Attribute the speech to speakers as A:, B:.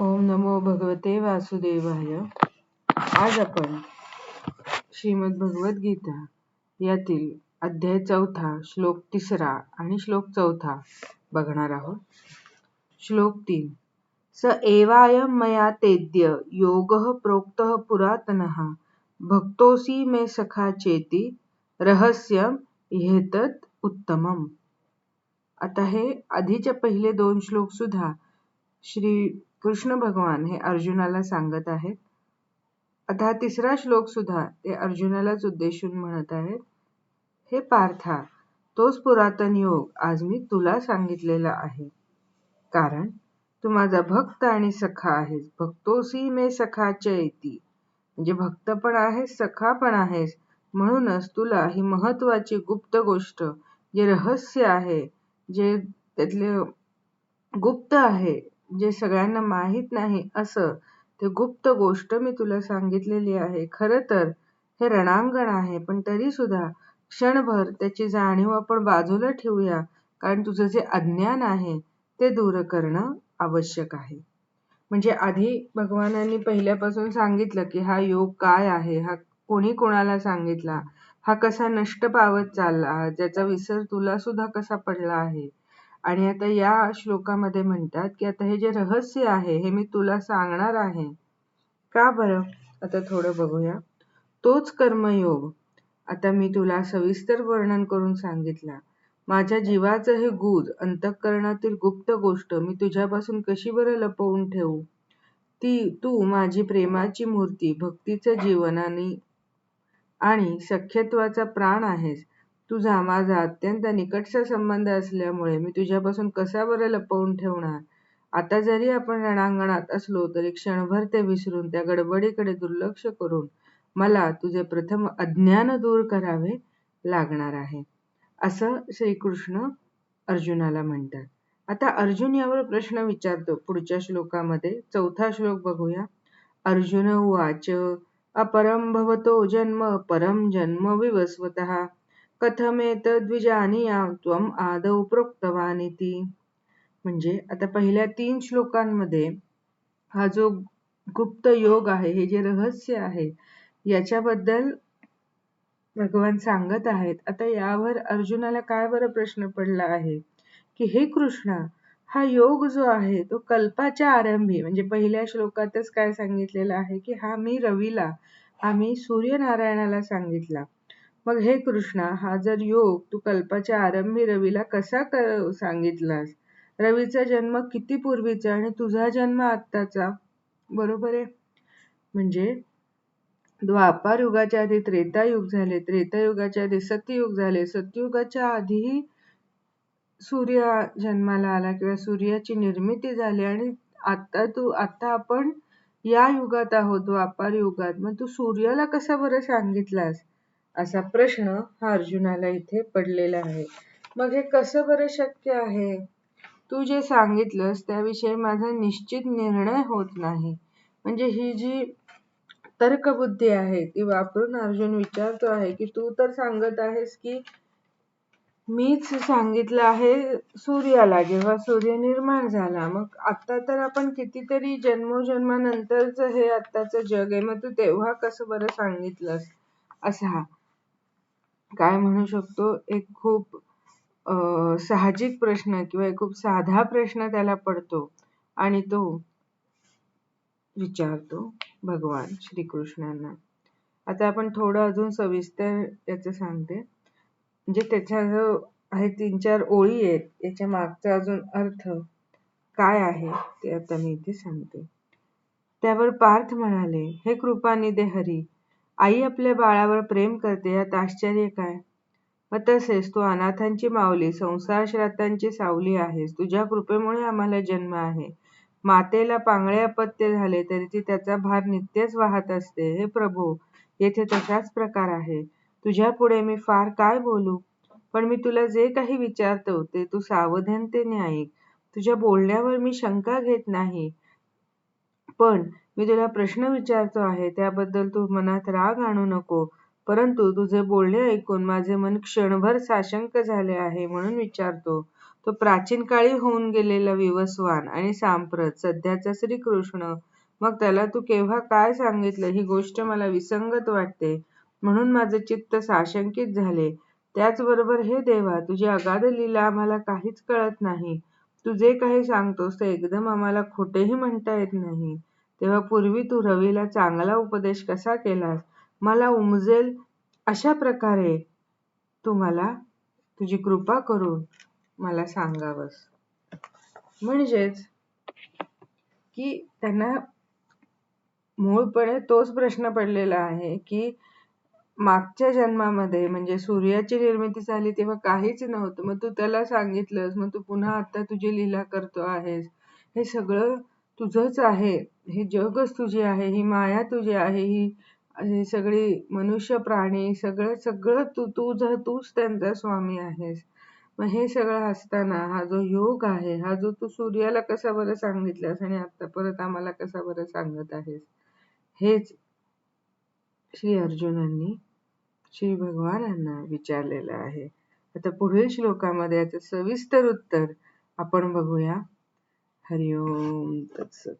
A: ओम नमो भगवते वासुदेवाय. आज आपण श्रीमद भगवद्गीता गीता यातील अध्याय चौथा श्लोक तिसरा आणि श्लोक चौथा बघणार आहोत. श्लोक तीन. स एवायम मया तेद्य योग प्रोक्त पुरातन. भक्तोसी मे सखा चेती रहस्य हेतत उत्तमम. आता हे आधीचे पहिले दोन श्लोक सुद्धा श्री कृष्ण भगवान हे अर्जुनाला सांगत आहेत. आता हा तिसरा श्लोक सुद्धा ते अर्जुनालाच उद्देशून म्हणत आहेत. हे पार्था तोच पुरातन योग आज मी तुला सांगितलेला आहे. कारण तू माझा भक्त आणि सखा आहेस. भक्तोसी मे सखाच्या येती म्हणजे भक्त पण आहेस सखा पण आहेस. म्हणूनच तुला ही महत्वाची गुप्त गोष्ट जे रहस्य आहे जे त्यातले गुप्त आहे जे सगळ्यांना माहीत नाही असं ते गुप्त गोष्ट मी तुला सांगितलेली आहे. खरं तर हे रणांगण आहे पण तरी सुद्धा क्षणभर त्याची जाणीव आपण बाजूला ठेवूया कारण तुझं जे अज्ञान आहे ते दूर करणं आवश्यक आहे. म्हणजे आधी भगवानांनी पहिल्यापासून सांगितलं की हा योग काय आहे हा कोणी कोणाला सांगितला हा कसा नष्ट पावत चालला ज्याचा विसर तुला सुद्धा कसा पडला आहे आणि आता या श्लोकामध्ये म्हणतात की आता हे जे रहस्य आहे हे मी तुला सांगणार आहे. का बरं? आता थोडं बघूया. तोच कर्मयोग आता मी तुला सविस्तर वर्णन करून सांगितला. माझ्या जीवाचं हे गुज अंतःकरणातील गुप्त गोष्ट मी तुझ्यापासून कशी बरं लपवून ठेवू? ती तू माझी प्रेमाची मूर्ती भक्तीचं जीवन आणि आणि सख्यत्वाचा प्राण आहेस. तुझा माझा अत्यंत निकटचा संबंध असल्यामुळे मी तुझ्यापासून कसा बरं लपवून ठेवणार? आता जरी आपण रणांगणात असलो तरी क्षणभर ते विसरून त्या गडबडीकडे दुर्लक्ष करून मला तुझे प्रथम अज्ञान दूर करावे लागणार आहे. असं श्रीकृष्ण अर्जुनाला म्हणतात. आता अर्जुन यावर प्रश्न विचारतो. पुढच्या श्लोकामध्ये चौथा श्लोक बघूया. अर्जुन वाच अपरम भवतो जन्म परम जन्म विवस्वत. कथमेतद्विजानीया त्वम आदौ प्रोक्तवानिती. म्हणजे आता पहिल्या तीन श्लोकांमध्ये हा जो गुप्त योग आहे हे जे रहस्य आहे याच्याबद्दल भगवान सांगत आहेत. आता यावर अर्जुनाला काय बरं प्रश्न पडला आहे? की हे कृष्णा हा योग जो आहे तो कल्पाच्या आरंभी म्हणजे पहिल्या श्लोकातच काय सांगितलेलं आहे की हा मी रवीला हा मी सूर्यनारायणाला सांगितला. मग हे कृष्णा हा जर योग तू कल्पाच्या आरंभी रवीला कसा सांगितलास? रवीचा जन्म किती पूर्वीचा आणि तुझा जन्म आत्ताचा? बरोबर आहे. म्हणजे द्वापार युगाच्या आधी त्रेतायुग झाले. त्रेतायुगाच्या आधी सत्ययुग झाले. सत्ययुगाच्या आधीही सूर्य जन्माला आला किंवा सूर्याची निर्मिती झाली आणि आता तू आता आपण या युगात आहोत द्वापार युगात. मग तू सूर्याला कसा बरं सांगितलास? असा प्रश्न हा अर्जुनाला इथे पडलेला आहे. मग हे कसं बरं शक्य आहे? तू जे सांगितलंस त्याविषयी माझा निश्चित निर्णय होत नाही. म्हणजे ही जी तर्कबुद्धी आहे ती वापरून अर्जुन विचारतो आहे की तू तर सांगत आहेस की मीच सांगितलं आहे सूर्याला जेव्हा सूर्य निर्माण झाला. मग आता तर आपण कितीतरी जन्मोजन्मानंतरच हे आत्ताचं जग आहे. मग तू तेव्हा कसं बरं सांगितलंस? असा काय म्हणू शकतो? एक खूप साहजिक प्रश्न किंवा एक खूप साधा प्रश्न त्याला पडतो आणि तो विचारतो भगवान श्रीकृष्णांना. आता आपण थोडं अजून सविस्तर याचं सांगते. म्हणजे त्याच्या जो आहे तीन चार ओळी आहेत. याच्या मागचा अजून अर्थ काय आहे ते आता मी इथे सांगते. त्यावर पार्थ म्हणाले हे कृपानिधे हरी आई आपल्या बाळावर प्रेम करते यात आश्चर्य काय? व तसेच तू अनाथांची माऊली संसार श्रातांची सावली आहेस. तुझ्या कृपेमुळे आम्हाला जन्म आहे. मातेला पांगळे अपत्य झाले तरी ती त्याचा भार नित्यच वाहत असते. हे प्रभू येथे तसाच प्रकार आहे. तुझ्या पुढे मी फार काय बोलू? पण मी तुला जे काही विचारतो ते तू सावधानतेने ऐक तुझ्या बोलण्यावर मी शंका घेत नाही. पण मी तुला प्रश्न विचारतो आहे त्याबद्दल तू मनात राग आणू नको. परंतु तुझे बोलणे ऐकून माझे मन क्षणभर साशंक झाले आहे म्हणून विचारतो. तो प्राचीन काळी होऊन गेलेला विवस्वान आणि सांप्रत सध्याचा श्रीकृष्ण. मग त्याला तू केव्हा काय सांगितलं ही गोष्ट मला विसंगत वाटते म्हणून माझे चित्त साशंकित झाले. त्याचबरोबर हे देवा तुझी अगाध लीला आम्हाला काहीच कळत नाही. तू जे काही सांगतोस ते एकदम आम्हाला खोटेही म्हणता येत नाही. तेव्हा पूर्वी तू रवीला चांगला उपदेश कसा केलास? मला उमजेल अशा प्रकारे तू मला तुझी कृपा करून मला सांगावंस. म्हणजेच की त्यांना मूळपणे तोच प्रश्न पडलेला आहे की मागच्या जन्मामध्ये म्हणजे सूर्याची निर्मिती झाली तेव्हा काहीच नव्हतं. मग तू त्याला सांगितलंस मग तू पुन्हा आता तुझी लीला करतो आहेस. हे सगळं तुझंच आहे. हे जगच तुझी आहे. ही माया तुझी आहे. ही सगळी मनुष्य प्राणी सगळं सगळं तू तुझ तूच त्यांचा स्वामी आहेस. मग हे सगळं असताना हा जो योग आहे हा जो तू सूर्याला कसा बरं सांगितलास आणि आता परत आम्हाला कसा बरं सांगत आहेस हेच श्री अर्जुनांनी श्री भगवानांना विचारलेलं आहे. आता पुढील श्लोकामध्ये याचं सविस्तर उत्तर आपण बघूया. हरिओम तत्सत